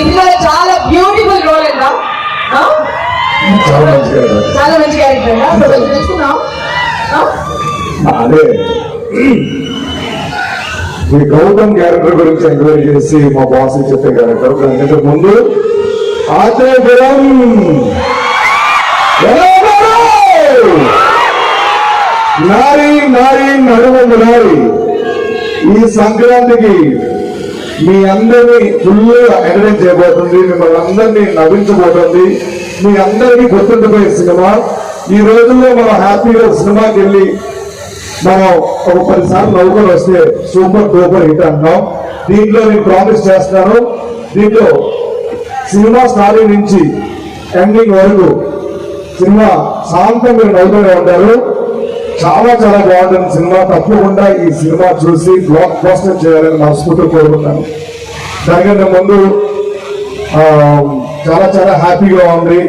ఇందులో చాలా beautiful role ఎంత చాలా మంచి క్యారెక్టర్ తెలుసుకున్నాం అదే. ఈ గౌతమ్ క్యారెక్టర్ గురించి ఎంక్వైరీ చేసి మా బాస్ చెప్పే క్యారెక్టర్ దానికంటే ముందు ఆత్రేయపురం ఎలా ఉన్నారు? నారి నారి నడుము నారి. ఈ సంక్రాంతికి మీ అందరినీ ఫుల్గా ఎంకరేజ్ చేయబోతుంది మిమ్మల్ని అందరినీ నవ్వించబోతుంది మీ అందరికీ గుర్తుండిపోయే సినిమా. ఈ రోజుల్లో మనం హ్యాపీగా సినిమాకి వెళ్ళి మనం ఒక పది సార్లు నవ్వుకొని వస్తే సూపర్ డూపర్ హిట్ అంటున్నాం దీంట్లో నేను ప్రామిస్ చేస్తాను దీంట్లో సినిమా స్టార్టింగ్ నుంచి ఎండింగ్ వరకు సినిమా శాంతం మీరు నవ్వుతూనే ఉంటారు. చాలా చాలా బాగుంటుంది సినిమా. తప్పకుండా ఈ సినిమా చూసి బ్లాక్ పోస్టర్ చేయాలని మనస్ఫూర్తి కోరుకుంటాను. దానికంటే ముందు చాలా చాలా హ్యాపీగా ఉంది.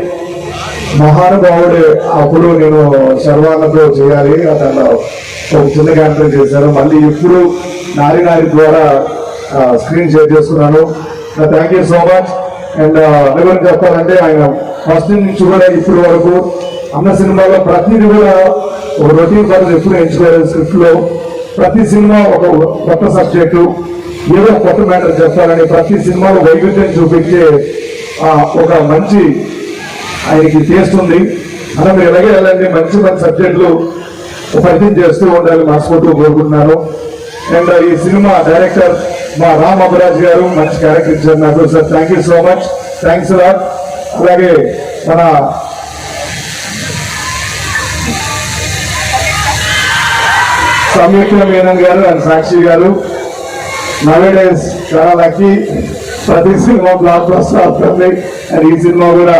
మహానుభావుడు అప్పుడు నేను శర్వానతో చేయాలి. అతను ఒక చిన్న క్యారెక్టర్ చేశాను మళ్ళీ ఇప్పుడు నారి నారి ద్వారా స్క్రీన్ షేర్ చేసుకున్నాను thank you so much and ఎవరు చెప్పాలంటే ఆయన ఫస్ట్ నుంచి కూడా ఇప్పుడు వరకు అన్న సినిమాలో ప్రతిదీ కూడా ఒక రొటీన్ పనులు ఎప్పుడు ఎంచుకోలేదు స్క్రిప్ట్లో ప్రతి సినిమా ఒక కొత్త సబ్జెక్టు ఏదో కొత్త మ్యాటర్ చెప్పాలని ప్రతి సినిమాలో వైవిధ్యం చూపించే ఒక మంచి ఆయనకి టేస్ట్ ఉంది. అలా మీరు ఎలాగే వెళ్ళండి మంచి మంచి సబ్జెక్టులు పరిచయం చేస్తూ ఉండాలి మనస్ఫూర్తిగా కోరుకుంటున్నాను. అండ్ ఈ సినిమా డైరెక్టర్ మా రామ్ అబరాజ్ గారు మంచి క్యారెక్టర్ ఇచ్చారు నాకు sir. Thank you so much thanks lot అలాగే మన సమీక్ష మీనన్ గారు అండ్ సాక్షి గారు. నవేడేస్ చాలా లక్కీ. ప్రతి సినిమా బ్లాక్ బస్టర్ అవుతుంది. అండ్ ఈ సినిమా కూడా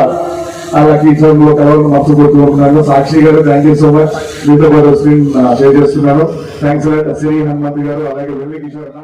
ఆ లక్కీ చోట్లో కలవడం మర్చిపోతున్నాను సాక్షి గారు థ్యాంక్ యూ సో మచ్ మీతో పాటు స్క్రీన్ షేర్ చేస్తున్నాను. థ్యాంక్స్ శ్రీ హనుమంత్ గారు అలాగే వెల్లి కిషోర్ అన్న